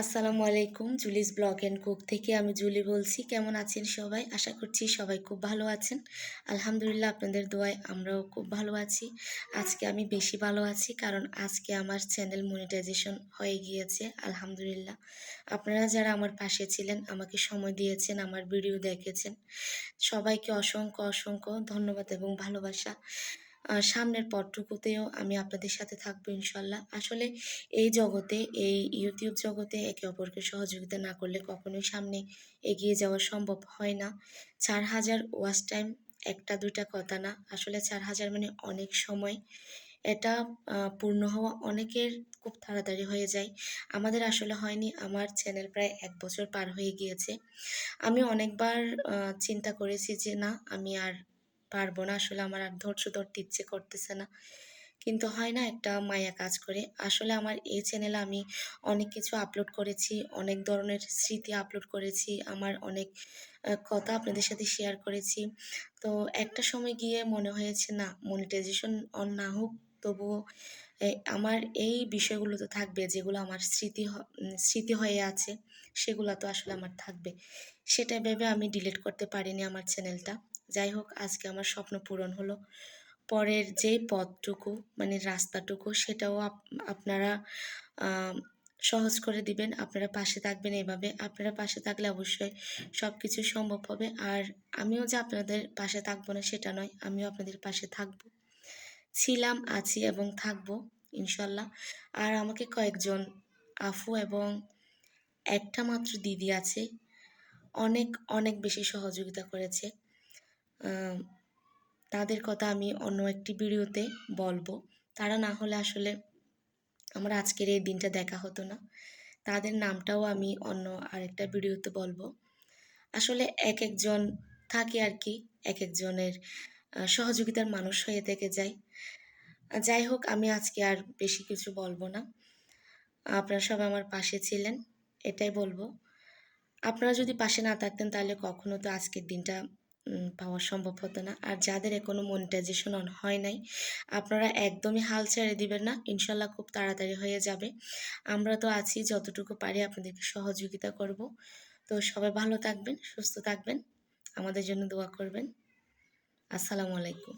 আসসালামু আলাইকুম, জুলিস blog and cook থেকে আমি জুলি বলছি। কেমন আছেন সবাই? আশা করছি সবাই খুব ভালো আছেন। আলহামদুলিল্লাহ আপনাদের দোয়ায় আমরাও খুব ভালো আছি। আজকে আমি বেশি ভালো আছি কারণ আজকে আমার চ্যানেল মনিটাইজেশন হয়ে গিয়েছে, আলহামদুলিল্লাহ। আপনারা যারা আমার পাশে ছিলেন, আমাকে সময় দিয়েছেন, আমার ভিডিও দেখেছেন, সবাইকে অসংখ্য অসংখ্য ধন্যবাদ এবং ভালোবাসা। সামনের পথটুকুতেও আমি আপনাদের সাথে থাকব ইনশাল্লাহ। আসলে এই জগতে, এই ইউটিউব জগতে একে অপরকে সহযোগিতা না করলে কখনোই সামনে এগিয়ে যাওয়া সম্ভব হয় না। চার হাজার ওয়াচ টাইম একটা দুইটা কথা না, আসলে চার হাজার মানে অনেক সময়। এটা পূর্ণ হওয়া অনেকের খুব তাড়াতাড়ি হয়ে যায়। আমাদের আসলে হয়নি, আমার চ্যানেল প্রায় এক বছর পার হয়ে গিয়েছে। আমি অনেকবার চিন্তা করেছি যে না, আমি আর পারব না, আসলে আমার আর ধৈর্য ধরতে ইচ্ছে করতেছে না। কিন্তু হয় না, একটা মায়া কাজ করে। আসলে আমার এই চ্যানেলে আমি অনেক কিছু আপলোড করেছি, অনেক ধরনের স্মৃতি আপলোড করেছি, আমার অনেক কথা আপনাদের সাথে শেয়ার করেছি। তো একটা সময় গিয়ে মনে হয়েছে, না মনিটাইজেশন অন না হোক তবুও আমার এই বিষয়গুলো তো থাকবে, যেগুলো আমার স্মৃতি স্মৃতি হয়ে আছে, সেগুলো তো আসলে আমার থাকবে। সেটা ভেবে আমি ডিলিট করতে পারিনি আমার চ্যানেলটা যাই হোক, আজকে আমার স্বপ্ন পূরণ হলো। পরের যেই পথটুকু মানে রাস্তাটুকু, সেটাও আপ- আপনারা সহজ করে দিবেন। আপনারা পাশে থাকবেন এভাবে। আপনারা পাশে থাকলে অবশ্যই সব কিছু সম্ভব হবে। আর আমিও যে আপনাদের পাশে থাকব না, সেটা নয়, আমিও আপনাদের পাশে থাকব। ছিলাম, আছি এবং থাকব, ইনশাল্লাহ। আর আমাকে কয়েকজন আফু এবং একটা মাত্র দিদি আছে, অনেক অনেক বেশি সহযোগিতা করেছে। তাদের কথা আমি অন্য একটি ভিডিওতে বলব। তারা না হলে আসলে আমার আজকের এই দিনটা দেখা হতো না। তাদের নামটাও আমি অন্য আরেকটা ভিডিওতে বলব। আসলে এক একজন থাকে আর কি, এক একজনের সহযোগিতার মানুষ হয়ে থেকে আহ, যাই হোক আমি আজকে আর বেশি কিছু বলব না। আপনারা সবাই আমার পাশে ছিলেন এটাই বলব। আপনারা যদি পাশে না থাকতেন তাহলে কখনো তো আজকের দিনটা পাওয়া সম্ভব হতো না। আর যাদের এখনও মনিটাইজেশন অন হয় নাই আপনারা একদমই হাল ছেড়ে দিবেন না। ইনশাল্লাহ খুব তাড়াতাড়ি হয়ে যাবে। আমরা তো আছি যতটুকু পারি আপনাদেরকে সহযোগিতা করব। তো সবাই ভালো থাকবেন সুস্থ থাকবেন। আমাদের জন্য দোয়া করবেন। আসসালামু আলাইকুম।